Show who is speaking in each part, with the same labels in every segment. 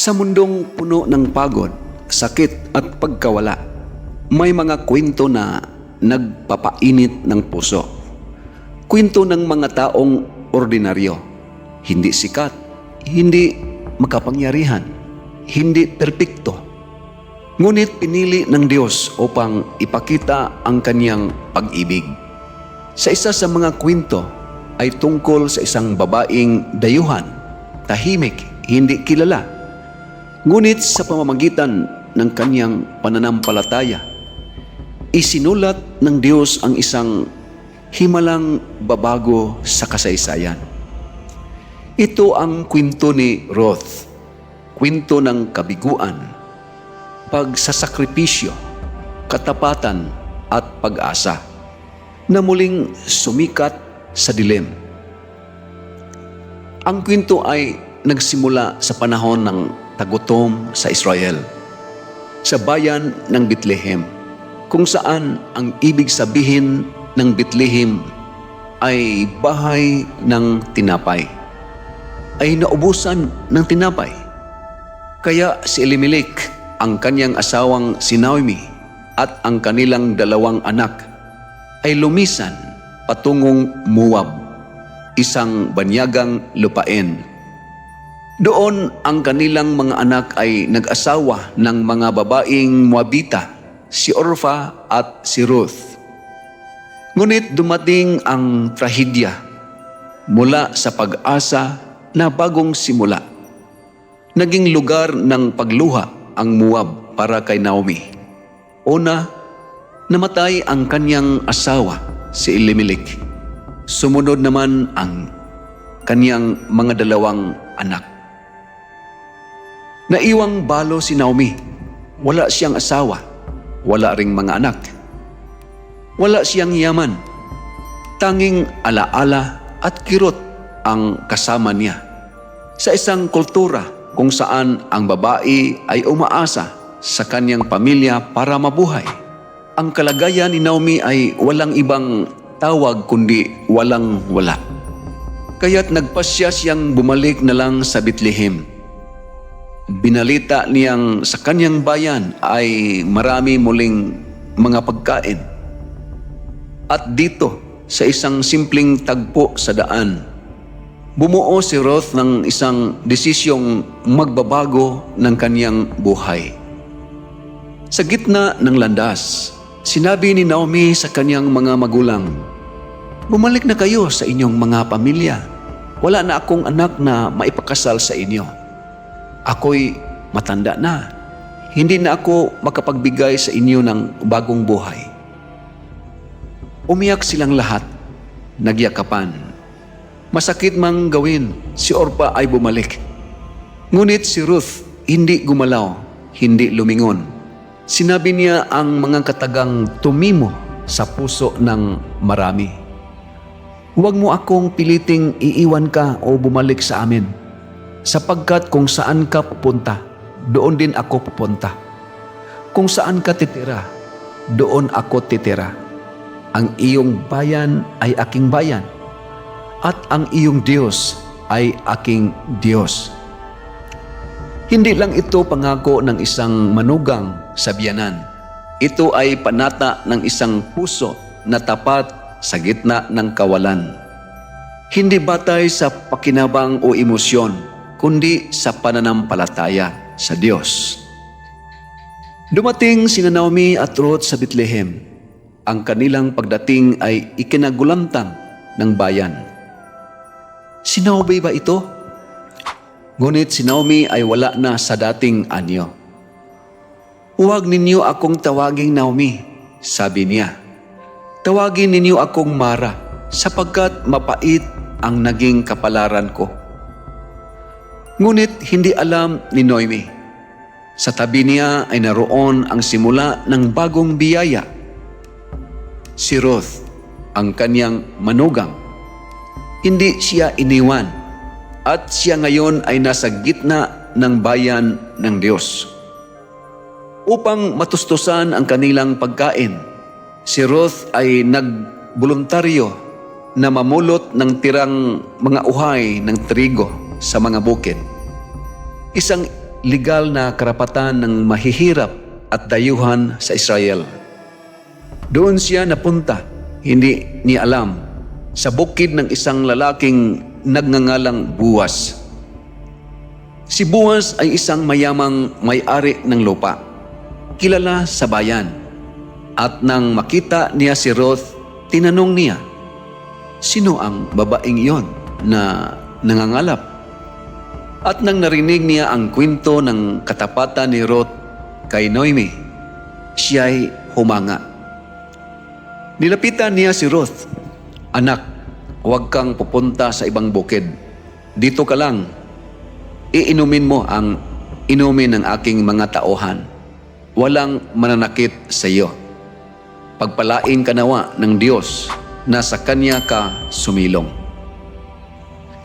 Speaker 1: Sa mundong puno ng pagod, sakit at pagkawala, may mga kwento na nagpapainit ng puso. Kwento ng mga taong ordinaryo, hindi sikat, hindi makapangyarihan, hindi perpekto. Ngunit pinili ng Diyos upang ipakita ang kanyang pag-ibig. Sa isa sa mga kwento ay tungkol sa isang babaeng dayuhan, tahimik, hindi kilala. Ngunit sa pamamagitan ng kanyang pananampalataya, isinulat ng Diyos ang isang himalang babago sa kasaysayan. Ito ang kwento ni Ruth, kwento ng kabiguan, pagsasakripisyo, katapatan at pag-asa na muling sumikat sa dilim. Ang kwento ay nagsimula sa panahon ng tagutom sa Israel, sa bayan ng Bethlehem, kung saan ang ibig sabihin ng Bethlehem ay bahay ng tinapay, ay naubusan ng tinapay. Kaya si Elimelech, ang kanyang asawang si Naomi at ang kanilang dalawang anak ay lumisan patungong Moab, isang banyagang lupain. Doon ang kanilang mga anak ay nag-asawa ng mga babaeng Moabita, si Orpha at si Ruth. Ngunit dumating ang trahedya mula sa pag-asa na bagong simula. Naging lugar ng pagluha ang Moab para kay Naomi. Una, namatay ang kanyang asawa, si Elimelech. Sumunod naman ang kanyang mga dalawang anak. Naiwang balo si Naomi. Wala siyang asawa. Wala ring mga anak. Wala siyang yaman. Tanging alaala at kirot ang kasama niya. Sa isang kultura kung saan ang babae ay umaasa sa kanyang pamilya para mabuhay. Ang kalagayan ni Naomi ay walang ibang tawag kundi walang wala. Kaya't nagpasya siyang bumalik na lang sa Bethlehem. Binalita niyang sa kanyang bayan ay marami muling mga pagkain. At dito, sa isang simpleng tagpo sa daan, bumuo si Ruth ng isang desisyong magbabago ng kanyang buhay. Sa gitna ng landas, sinabi ni Naomi sa kanyang mga magulang, Bumalik na kayo sa inyong mga pamilya. Wala na akong anak na maipakasal sa inyo. Ako'y matanda na. Hindi na ako makapagbigay sa inyo ng bagong buhay. Umiyak silang lahat, nagyakapan. Masakit mang gawin, si Orpa ay bumalik. Ngunit si Ruth hindi gumalaw, hindi lumingon. Sinabi niya ang mga katagang tumimo sa puso ng marami. Huwag mo akong piliting iiwan ka o bumalik sa amin, sapagkat kung saan ka pupunta, doon din ako pupunta. Kung saan ka titira, doon ako titira. Ang iyong bayan ay aking bayan, at ang iyong Diyos ay aking Diyos. Hindi lang ito pangako ng isang manugang sa biyanan. Ito ay panata ng isang puso na tapat sa gitna ng kawalan. Hindi batay sa pakinabang o emosyon, kundi sa pananampalataya sa Diyos. Dumating si Naomi at Ruth sa Bethlehem. Ang kanilang pagdating ay ikinagulantang ng bayan. Si Naomi ba ito? Ngunit si Naomi ay wala na sa dating anyo. Huwag ninyo akong tawaging Naomi, sabi niya. Tawagin ninyo akong Mara, sapagkat mapait ang naging kapalaran ko. Ngunit hindi alam ni Noemi. Sa tabi niya ay naroon ang simula ng bagong biyaya. Si Ruth, ang kanyang manugang. Hindi siya iniwan at siya ngayon ay nasa gitna ng bayan ng Diyos. Upang matustusan ang kanilang pagkain, si Ruth ay nagboluntaryo na mamulot ng tirang mga uhay ng trigo sa mga bukid. Isang legal na karapatan ng mahihirap at dayuhan sa Israel. Doon siya napunta, hindi niya alam, sa bukid ng isang lalaking nagngangalang Buwas. Si Buwas ay isang mayamang may-ari ng lupa, kilala sa bayan. At nang makita niya si Ruth, tinanong niya, Sino ang babaeng iyon na nangangalap? At nang narinig niya ang kwento ng katapatan ni Ruth kay Noemi, siya'y humanga. Nilapitan niya si Ruth, Anak, huwag kang pupunta sa ibang bukid. Dito ka lang. Iinumin mo ang inumin ng aking mga tauhan. Walang mananakit sa iyo. Pagpalain ka nawa ng Diyos na sa Kanya ka sumilong.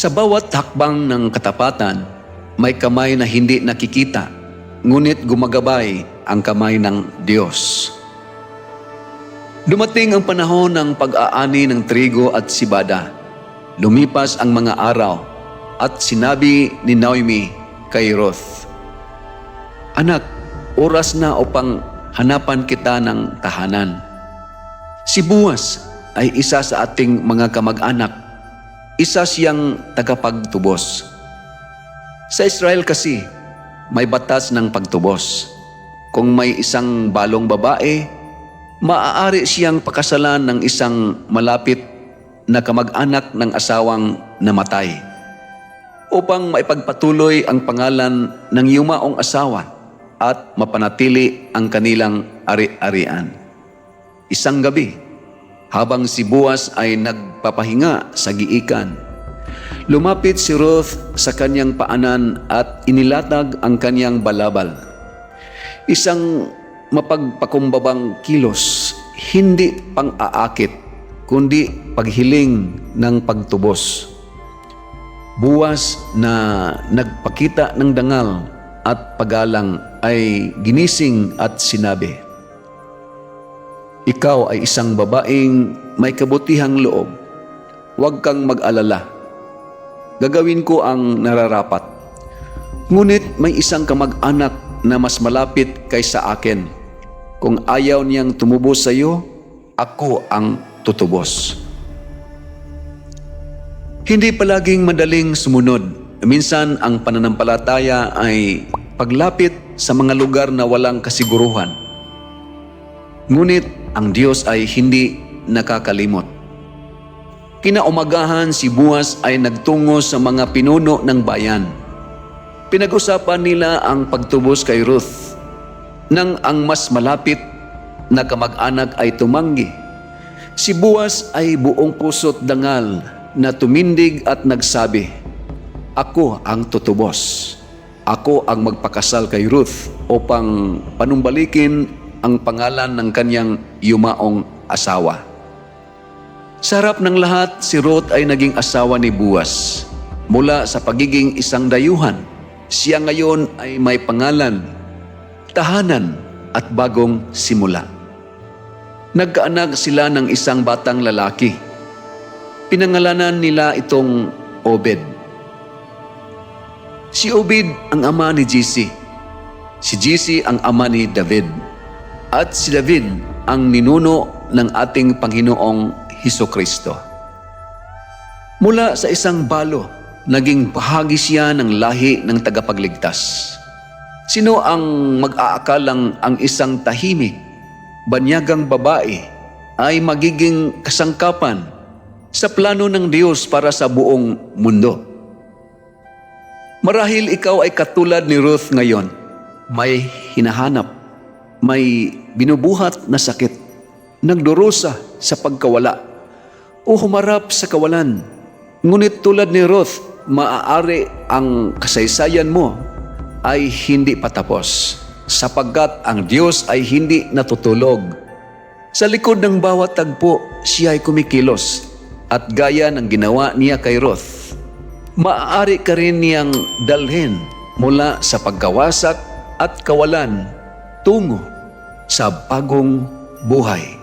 Speaker 1: Sa bawat hakbang ng katapatan, may kamay na hindi nakikita, ngunit gumagabay ang kamay ng Diyos. Dumating ang panahon ng pag-aani ng trigo at sibada. Lumipas ang mga araw at sinabi ni Naomi kay Ruth, Anak, oras na upang hanapan kita ng tahanan. Si Buwas ay isa sa ating mga kamag-anak. Isa siyang tagapagtubos. Sa Israel kasi, may batas ng pagtubos. Kung may isang balong babae, maaari siyang pakasalan ng isang malapit na kamag-anak ng asawang namatay upang maipagpatuloy ang pangalan ng yumaong asawa at mapanatili ang kanilang ari-arian. Isang gabi, habang si Boaz ay nagpapahinga sa giikan, lumapit si Ruth sa kanyang paanan at inilatag ang kanyang balabal. Isang mapagpakumbabang kilos, hindi pang-aakit, kundi paghiling ng pagtubos. Buwas na nagpakita ng dangal at pagalang ay ginising at sinabi, Ikaw ay isang babaeng may kabutihang loob. Huwag kang mag-alala. Gagawin ko ang nararapat. Ngunit may isang kamag-anak na mas malapit kaysa akin. Kung ayaw niyang tumubos sa iyo, ako ang tutubos. Hindi palaging madaling sumunod. Minsan ang pananampalataya ay paglapit sa mga lugar na walang kasiguruhan. Ngunit ang Diyos ay hindi nakakalimot. Kinaumagahan si Buwas ay nagtungo sa mga pinuno ng bayan. Pinag-usapan nila ang pagtubos kay Ruth nang ang mas malapit na kamag-anak ay tumanggi. Si Buwas ay buong puso't dangal na tumindig at nagsabi, Ako ang tutubos. Ako ang magpakasal kay Ruth upang panumbalikin ang pangalan ng kanyang yumaong asawa. Sa harap ng lahat, si Ruth ay naging asawa ni Buwas. Mula sa pagiging isang dayuhan, siya ngayon ay may pangalan, tahanan at bagong simula. Nagkaanak sila ng isang batang lalaki. Pinangalanan nila itong Obed. Si Obed ang ama ni Jesse. Si Jesse ang ama ni David. At si David ang ninuno ng ating Panginoong Heso Kristo. Mula sa isang balo, naging bahagi siya ng lahi ng tagapagligtas. Sino ang mag-aakalang ang isang tahimik, banyagang babae ay magiging kasangkapan sa plano ng Diyos para sa buong mundo? Marahil ikaw ay katulad ni Ruth ngayon, may hinahanap, may binubuhat na sakit, nagdurusa sa pagkawala, o humarap sa kawalan. Ngunit tulad ni Ruth, maaari ang kasaysayan mo ay hindi patapos sapagkat ang Diyos ay hindi natutulog. Sa likod ng bawat tagpo, siya ay kumikilos at gaya ng ginawa niya kay Ruth, maaari ka rin niyang dalhin mula sa pagkawasak at kawalan tungo sa bagong buhay.